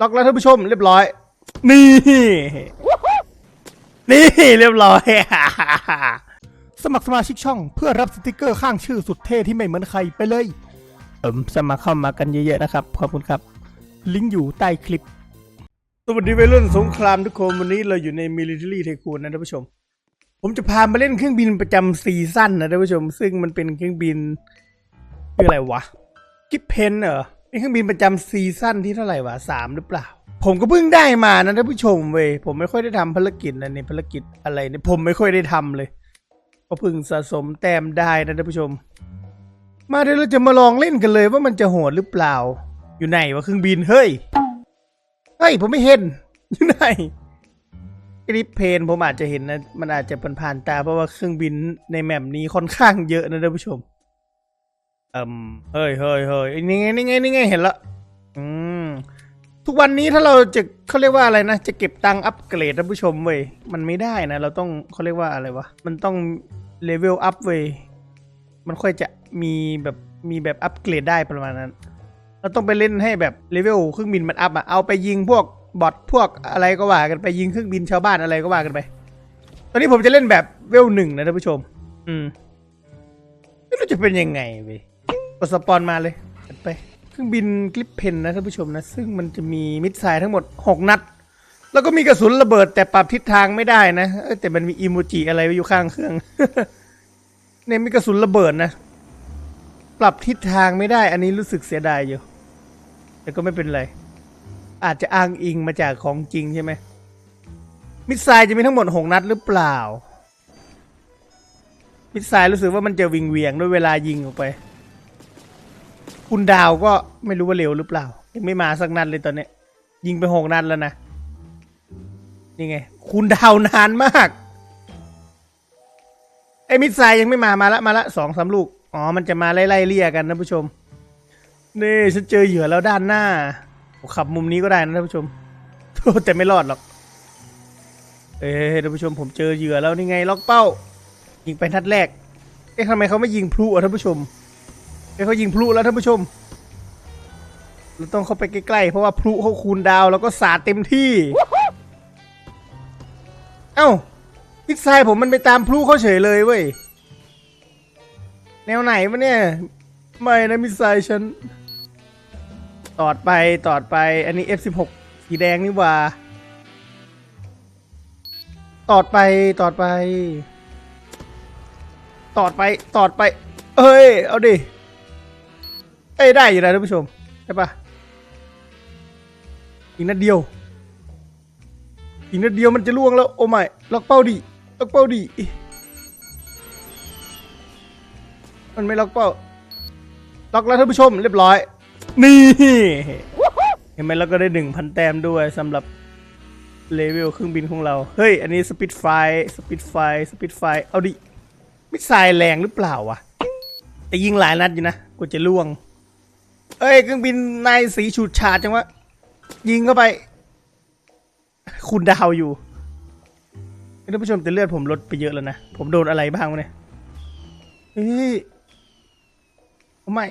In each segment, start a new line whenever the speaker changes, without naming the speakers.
ล็อกแล้วท่านผู้ชมเรียบร้อย นี่ นี่เรียบร้อย สมัครสมาชิกช่องเพื่อรับสติกเกอร์ข้างชื่อสุดเท่ที่ไม่เหมือนใครไปเลย เอิมสมัครเข้ามากันเยอะๆนะครับ ขอบคุณครับ ลิงก์อยู่ใต้คลิป สวัสดีวัยรุ่นสงครามทุกคนวันนี้เราอยู่ใน Military Tycoon นะท่านผู้ชม ผมจะพามาเล่นเครื่องบินประจำซีซั่นนะท่านผู้ชม ซึ่งมันเป็นเครื่องบินคืออะไรวะกิฟเพนเหรอ นเครื่องบินประจำซีซั่นที่เท่าไหร่วะสามหรือเปล่า ผมก็เพิ่งได้มานะท่านผู้ชมเว้ยผมไม่ค่อยได้ทำภารกิจนะในภารกิจอะไรเนี่ยผมไม่ค่อยได้ทำเลยก็เพิ่งสะสมแต้มได้นะท่านผู้ชม มาเดี๋ยวเราจะมาลองเล่นกันเลยว่ามันจะโหดหรือเปล่า อยู่ไหนวะเครื่องบินเฮ้ยเฮ้ยผมไม่เห็นอยู่ไหนกริปเพนผมอาจจะเห็นนะ มันอาจจะผ่านๆตาเพราะว่าเครื่องบินในแมปนี้ค่อนข้างเยอะนะท่านผู้ชม เอ่มเฮ้ยเฮ้ยเฮ้ยนี่ไงนี่ไงนี่ไงเห็นละอืมทุกวันนี้ถ้าเราจะเขาเรียกว่าอะไรนะ จะเก็บตังค์อัปเกรดท่านผู้ชมเว้ยมันไม่ได้นะ เราต้องเขาเรียกว่าอะไรวะ มันต้องเลเวลอัพเว้ยมันค่อยจะมีแบบมีแบบอัปเกรดได้ประมาณนั้น เราต้องไปเล่นให้แบบเลเวลเครื่องบินมันอัพอะเอาไปยิงพวกบอทพวกอะไรก็ว่ากันไปยิงเครื่องบินชาวบ้านอะไรก็ว่ากันไป ตอนนี้ผมจะเล่นแบบเวลหนึ่งนะท่านผู้ชม อืมไม่รู้จะเป็นยังไงเว้ย กดสปอนมาเลยไปเครื่องบินกลิปเพนนะท่านผู้ชมนะ ซึ่งมันจะมีมิดไซล์ทั้งหมด 6 นัด แล้วก็มีกระสุนระเบิดแต่ปรับทิศทางไม่ได้นะแต่มันมีอีโมจิอะไรไว้อยู่ข้างเครื่องเนี่ยมีกระสุนระเบิดนะ ปรับทิศทางไม่ได้ อันนี้รู้สึกเสียดายอยู่ แต่ก็ไม่เป็นไร อาจจะอ้างอิงมาจากของจริงใช่ไหมมิดไซล์จะมีทั้งหมด 6 นัดหรือเปล่า มิดไซล์รู้สึกว่ามันจะวิงเวียงด้วยเวลายิงออกไป คุณดาวก็ไม่รู้ว่าเร็วหรือเปล่า ยังไม่มาสักนัดเลยตอนเนี้ย ยิงไปหกนัดแล้วนะ นี่ไง คุณดาวนานมาก ไอ้มิดไซยังไม่มามาละมาละสองสามลูก อ๋อ มันจะมาไล่ๆเลี่ยกันนะผู้ชม นี่ฉันเจอเหยื่อแล้วด้านหน้า ขับมุมนี้ก็ได้นะท่านผู้ชม แต่ไม่รอดหรอก เอ้ท่านผู้ชมผมเจอเหยื่อแล้วนี่ไงล็อกเป้า ยิงไปนัดแรก เอ๊ะทำไมเขาไม่ยิงพลุอะท่านผู้ชม เขายิงพลุแล้วท่านผู้ชม เราต้องเข้าไปใกล้ๆ เพราะว่าพลุเขาคูณดาวแล้วก็สาดเต็มที่ เอ้ามิดไซล์ผมมันไปตามพลุเขาเฉยเลยเว้ย แนวไหนวะเนี่ย ไม่นะมิดไซล์ฉัน ตอดไปตอดไป อันนี้ F16 สีแดงนี่ว่า ตอดไปตอดไป ตอดไปตอดไป เอ้ย เอาดิ เอ้ยได้อยู่นะท่านผู้ชมใช่ปะอีกนัดเดียว อีกนัดเดียวมันจะล่วงแล้วโอ้ไม่ล็อกเป้าดิล็อกเป้าดิมันไม่ล็อกเป้าล็อกแล้วท่านผู้ชมเรียบร้อย นี่เห็นไหมเราก็ได้หนึ่งพันแต้มด้วยสำหรับเลเวลเครื่องบินของเรา เฮ้ย อันนี้สปิดไฟ สปิดไฟ สปิดไฟ เอาดิมิสไซล์แรงหรือเปล่าวะ แต่ยิงหลายนัดอยู่นะ กูจะล่วง เอ้ยเครื่องบินนายสีฉูดฉาดจังวะ ยิงเข้าไป คุณดาวอยู่ท่านผู้ชมแต่เลือดผมลดไปเยอะแล้วนะ ผมโดนอะไรบ้างวะเนี่ยเฮ้ยไม่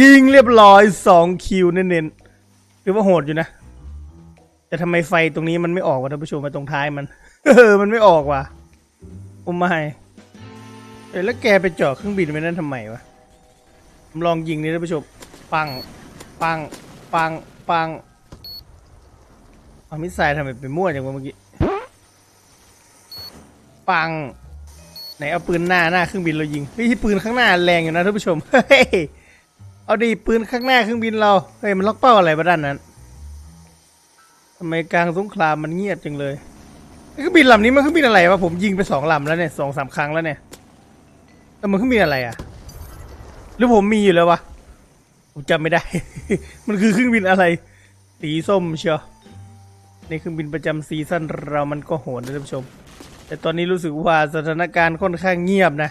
ยิงเรียบร้อยสองคิวเน้นๆถือว่าโหดอยู่นะ แต่ทำไมไฟตรงนี้มันไม่ออกวะท่านผู้ชมมาตรงท้ายมัน เออ มันไม่ออกว่ะโอ้ไม่แล้วแกไปเจาะเครื่องบินไว้นั่นทำไมวะ ผมลองยิงนี่ท่านผู้ชม ปัง ปัง ปัง ปังเอามิสไซล์ทำไมไปมั่วจังวะเมื่อกี้ ปัง ไหนเอาปืนหน้าหน้าเครื่องบินเรายิง เฮ้ยที่ปืนข้างหน้าแรงอยู่นะท่านผู้ชม เฮ้ย เอาดีปืนข้างหน้าเครื่องบินเรา เฮ้ยมันล็อกเป้าอะไรมาด้านนั้นทำไมกลางสงครามมันเงียบจังเลยเครื่องบินลำนี้มันเครื่องบินอะไรวะผมยิงไปสองลำแล้วเนี่ยสองสามครั้งแล้วเนี่ยแต่มันเครื่องบินอะไรอะ รือผมมีอยู่แล้ววะผมจำไม่ได้ มันคือเครื่องบินอะไร สีส้มเชียวในเครื่องบินประจำซีซั่นเรามันก็โหดนะท่านผู้ชม แต่ตอนนี้รู้สึกว่าสถานการณ์ค่อนข้างเงียบนะ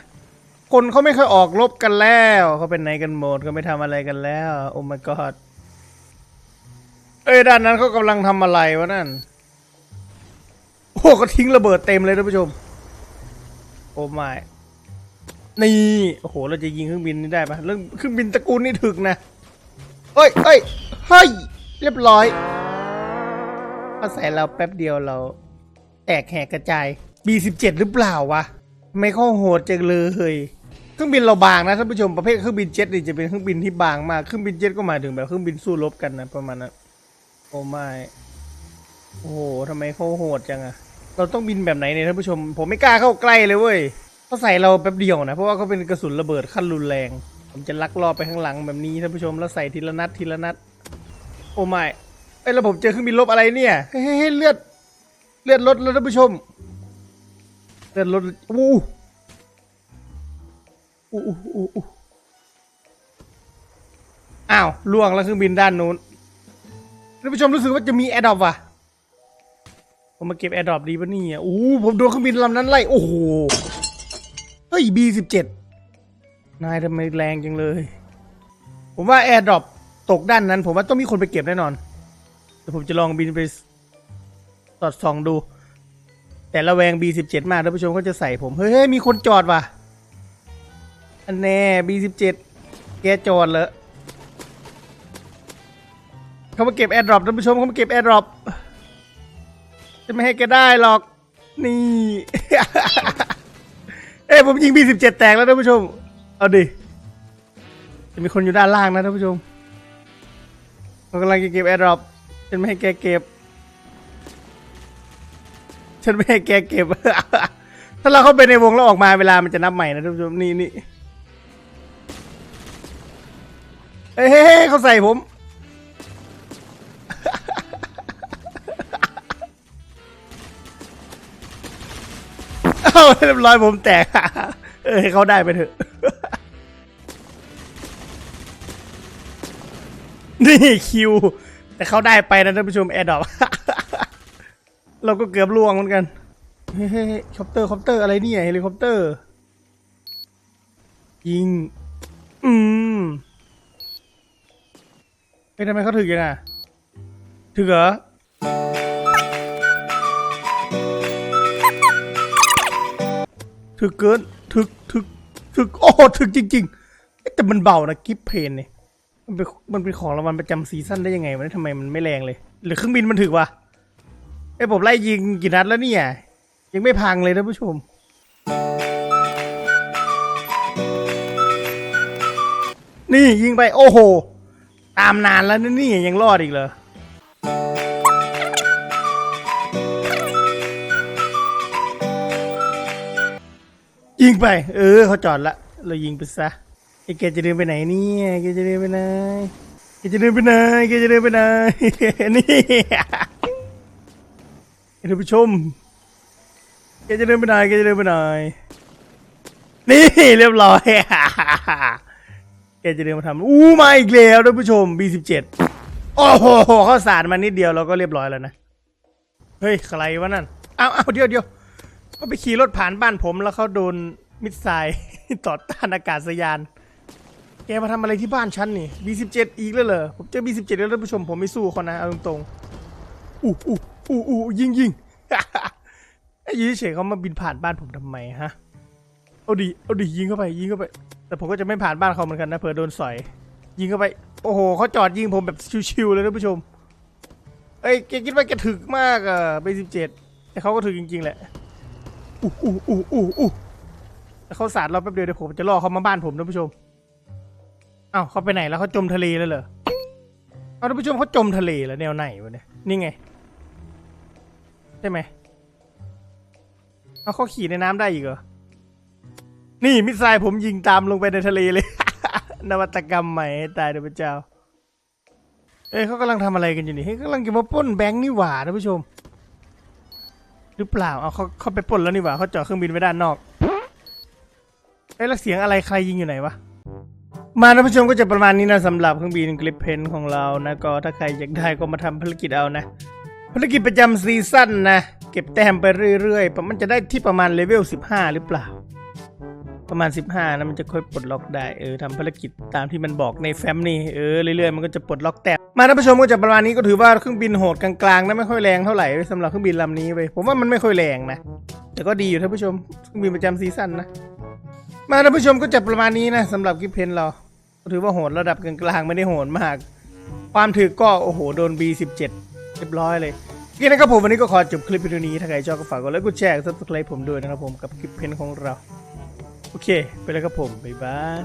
คนเขาไม่ค่อยออกรบกันแล้วเขาเป็นไหนกันหมดเขาไม่ทำอะไรกันแล้ว โอ้ my god เอ้ยด้านนั้นเขากำลังทำอะไรวะนั่นโอ้ก็ทิ้งระเบิดเต็มเลยท่านผู้ชม โอ้ไม่ นี่โอ้โหเราจะยิงเครื่องบินนี้ได้ปะเรื่องเครื่องบินตระกูลนี่ถึกนะเอ้ยเอ้ยเฮ้ยเรียบร้อยพอใส่เราแป๊บเดียวเรา แตกแหกกระจาย B17 หรือเปล่าวะไม่ข้าโหดจังเลยเครื่องบินเราบางนะท่านผู้ชมประเภทเครื่องบินเจ็ตนี่จะเป็นเครื่องบินที่บางมากเครื่องบินเจ็ตก็หมายถึงแบบเครื่องบินสู้รบกันนะประมาณนั้นโอ้ไม่โอ้โหทำไมเขาโหดจังอะเราต้องบินแบบไหนเนี่ยท่านผู้ชม ผมไม่กล้าเข้าใกล้เลยเว้ย เขาใส่เราแป๊บเดียวนะ เพราะว่าเขาเป็นกระสุนระเบิดขั้นรุนแรง ผมจะลักลอบไปข้างหลังแบบนี้ท่านผู้ชมแล้วใส่ทีละนัดทีละนัด โอ้ไม่เอ้ยแล้วผมเจอเครื่องบินลบอะไรเนี่ยเฮ้ยเลือดเลือดลดแล้วท่านผู้ชมเลือดลดอู้อู้อู้อู้อู้อ้าวล่วงแล้วเครื่องบินด้านนู้นท่านผู้ชมรู้สึกว่าจะมีแอร์ดรอปว่ะผมมาเก็บแอร์ดรอปดีปะเนี่ยอู้ผมโดนเครื่องบินลำนั้นไล่โอ้โห ฮ้ย B17 นายทำไมแรงจังเลย ผมว่าแอร์ดรอปตกด้านนั้น ผมว่าต้องมีคนไปเก็บแน่นอนเดี๋ยวผมจะลองบินไปสอดส่องดู แต่ระแวง B17 มากท่านผู้ชมก็จะใส่ผม เฮ้ย มีคนจอดว่ะ อันแน่ B17 แกจอดเลยเขามาเก็บแอร์ดรอปท่านผู้ชมเขามาเก็บแอร์ดรอปจะไม่ให้แกได้หรอก นี่ ผมยิง B17 แตกแล้วท่านผู้ชม เอาดิ จะมีคนอยู่ด้านล่างนะท่านผู้ชมเรากำลังเก็บแอร์ดรอปฉันไม่ให้แกเก็บ ฉันไม่ให้แกเก็บ ถ้าเราเข้าไปในวงแล้วออกมาเวลามันจะนับใหม่นะท่านผู้ชมนี่นี่เฮ้ยเฮ้ยเฮ้ยเขาใส่ผม เอ้าเรียบร้อยผมแตกเออให้เขาได้ไปเถอะนี่คิว แต่เขาได้ไปนะท่านผู้ชมแอร์ดอปเราก็เกือบล่วงเหมือนกันเฮ้ยเฮ้เฮ้คอปเตอร์คอปเตอร์อะไรเนี่ยเฮลิคอปเตอร์ยิง อืมเฮ้ยทำไมเขาถึกยังอะถึกเหรอ ถึกเกินถึกถึกถึกโอ้โหถึกจริงๆเอ๊ะแต่มันเบานะกิฟเพนเนี่ยมันเป็นมันเป็นของรางวัลประจำซีซั่นได้ยังไงวะเนี่ยทำไมมันไม่แรงเลย หรือเครื่องบินมันถึกวะไอ้ผมไล่ยิงกี่นัดแล้วเนี่ยยังไม่พังเลยท่านผู้ชม นี่ยิงไปโอ้โห ตามนานแล้วนะนี่ยังรอดอีกเหรอ ยิงไป เออเขาจอดละ เรายิงไปซะไอ้แกจะเดินไปไหนเนี่ยแกจะเดินไปไหนแกจะเดินไปไหนแกจะเดินไปไหนนี่ท่านผู้ชมแกจะเดินไปไหนแกจะเดินไปไหนนี่เรียบร้อยแกจะเดินมาทำอู้มาอีกแล้วท่านผู้ชม B17 โอ้โหเขาสาดมานิดเดียวเราก็เรียบร้อยแล้วนะ เฮ้ย ใครวะนั่น เอาเอาเดี๋ยวเดี๋ยว ก็ไปขี่รถผ่านบ้านผมแล้วเขาโดนมิสไซล์ต่อต้านอากาศยาน แกมาทำอะไรที่บ้านฉันนี่ B17 อีกแล้วเหรอ ผมเจอ B17 แล้วท่านผู้ชมผมไม่สู้เขานะ เอาตรงๆอู้อู้อู้อู้ยิงยิงไอ้ยีเฉยเขามาบินผ่านบ้านผมทำไมฮะ เอาดิ เอาดิยิงเข้าไปยิงเข้าไป แต่ผมก็จะไม่ผ่านบ้านเขาเหมือนกันนะเผื่อโดนสอย ยิงเข้าไป โอ้โหเขาจอดยิงผมแบบชิวๆเลยท่านผู้ชม เอ้ยแกคิดว่าแกถึกมากอะ B17 แต่เขาก็ถึกจริงๆแหละ อู้อู้อู้อู้อู้เขาสาดเราแป๊บเดียวเดี๋ยวผมจะล่อเขามาบ้านผมท่านผู้ชมเอ้าเขาไปไหนแล้วเขาจมทะเลแล้วเหรอเอาท่านผู้ชมเขาจมทะเลแล้วแนวไหนวะเนี่ยนี่ไงใช่ไหมเอาเขาขี่ในน้ำได้อีกเหรอนี่มิสไซล์ผมยิงตามลงไปในทะเลเลย นวัตกรรมใหม่ตายเดี๋ยวพระเจ้าเอ้ยเขากำลังทำอะไรกันอยู่นี่เฮ้ยกำลังจะมาป้นแบงค์นี่หว่าท่านผู้ชม หรือเปล่า เอาเขาเขาไปปล้นแล้วนี่หว่าเขาจอดเครื่องบินไว้ด้านนอกเอ้ยแล้วเสียงอะไรใครยิงอยู่ไหนวะ มาท่านผู้ชมก็จะประมาณนี้นะสำหรับเครื่องบินกลิปเพนของเรานะก็ถ้าใครอยากได้ก็มาทำภารกิจเอานะ ภารกิจประจำซีซั่นนะ เก็บแต้มไปเรื่อยๆมันจะได้ที่ประมาณเลเวล 15 หรือเปล่า ประมาณ 15นะมันจะค่อยปลดล็อกได้เออทำภารกิจตามที่มันบอกในแฟ้มนี่เออเรื่อยๆมันก็จะปลดล็อกแต่มาท่านผู้ชมก็จะประมาณนี้ก็ถือว่าเครื่องบินโหดกลางๆนะไม่ค่อยแรงเท่าไหร่สำหรับเครื่องบินลำนี้ไปผมว่ามันไม่ค่อยแรงนะแต่ก็ดีอยู่ท่านผู้ชมเครื่องบินประจำซีซั่นนะมาท่านผู้ชมก็จะประมาณนี้นะสำหรับคลิปเพนเราถือว่าโหดระดับกลางๆไม่ได้โหดมาก ความถือก็โอ้โหโดน B17 เรียบร้อยเลยนี่นะครับผมวันนี้ก็ขอจบคลิปวิดีโอนี้ถ้าใครชอบก็ฝากกดไลค์กดแชร์กดซับสไครป์ผมด้วยนะครับผมกับคลิปเพนของเรา โอเค ไปแล้วครับผม บ๊ายบาย